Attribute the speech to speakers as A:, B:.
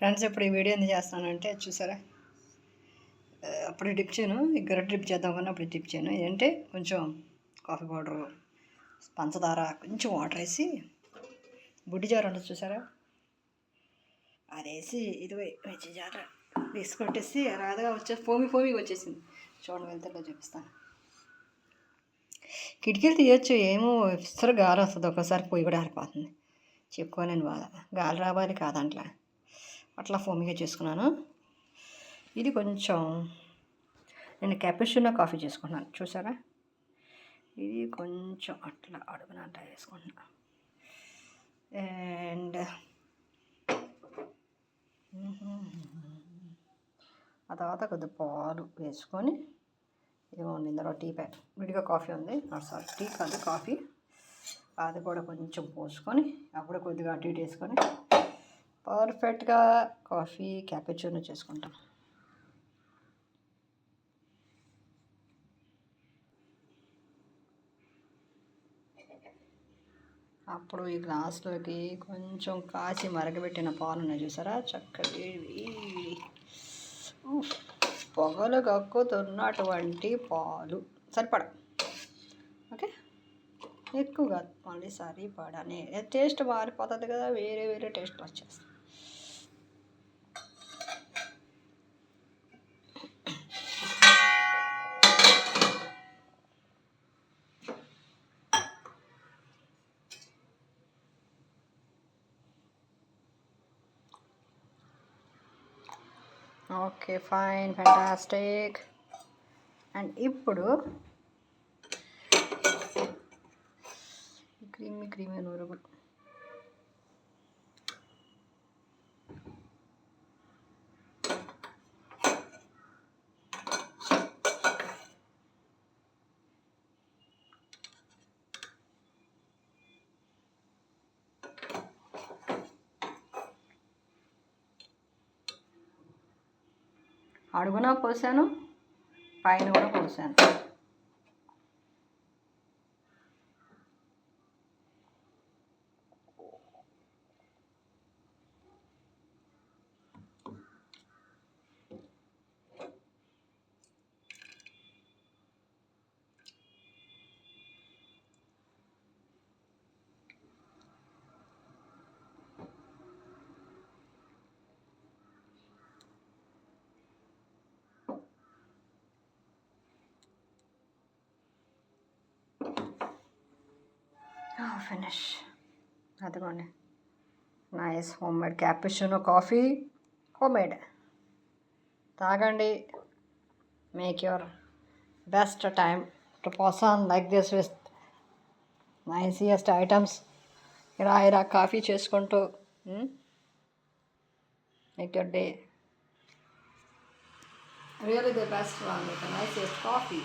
A: Friends ఇప్పుడు ఈ video ఎందుకు చేస్తానంటే చూసారా? అప్పుడు డిప్ చేయను. గర డ్రిప్ చేద్దాం కానీ అప్పుడు డిప్ చేయను. ఏంటంటే కొంచెం కాఫీ పౌడరు పంచదార కొంచెం వాటర్ వేసి బుడ్డి జార ఉంటుంది చూసారా? అది వేసి ఇది మిర్చి జార వేసి రాదుగా వచ్చే ఫోమి ఫోమిగా వచ్చేసింది. చూడండి వెళ్తే చూపిస్తాను. కిటికీలు తీయొచ్చు ఏమో ఇస్తారు గాలి వస్తుంది. ఒకసారి పొయ్యి కూడా ఆరిపోతుంది. చెప్పుకోలేను బాధ. గాలి రావాలి కాదంట్లా. అట్లా ఫోమీగా చేసుకున్నాను. ఇది కొంచెం నేను కెపచినో కాఫీ చేసుకున్నాను చూసారా? ఇది కొంచెం అట్లా అడుగున అట్లా వేసుకుంటున్నా. అండ్ ఆ తర్వాత కొద్దిగా పాలు వేసుకొని ఇదిగోండి ఇందులో టీ ప్యాక్ విడిగా కాఫీ ఉంది. సారీ టీ కాదు కాఫీ. అది కూడా కొంచెం పోసుకొని అప్పుడు కొద్దిగా అటు ఇటు వేసుకొని పర్ఫెక్ట్గా కాఫీ క్యాపెచూనో చేసుకుంటాం. అప్పుడు ఈ గ్లాస్లోకి కొంచెం కాచి మరగబెట్టిన పాలు ఉన్నాయి చూసారా? చక్కగా వేడి. పొగలు కక్కుతున్నటువంటి పాలు. సరిపడ. ఓకే? ఎక్కువగా మళ్ళీ సరిపడనే. టేస్ట్ మారిపోతుంది కదా వేరే వేరే టేస్ట్ వచ్చేస్తుంది ఓకే ఫైన్ ఫ్యాంటాస్టిక్ అండ్ ఇప్పుడు క్రీమీ క్రీమీ నూరుగుడు అడుగున పోసాను పైన కూడా పోసాను. ఫినిష్. అదిగోండి. Nice home made cappuccino coffee home made. తాగండి. Make your best time to person like this with nicest items. ఇలా ఇలా కాఫీ చేసుకుంటూ make your day. Really the best one with nicest coffee.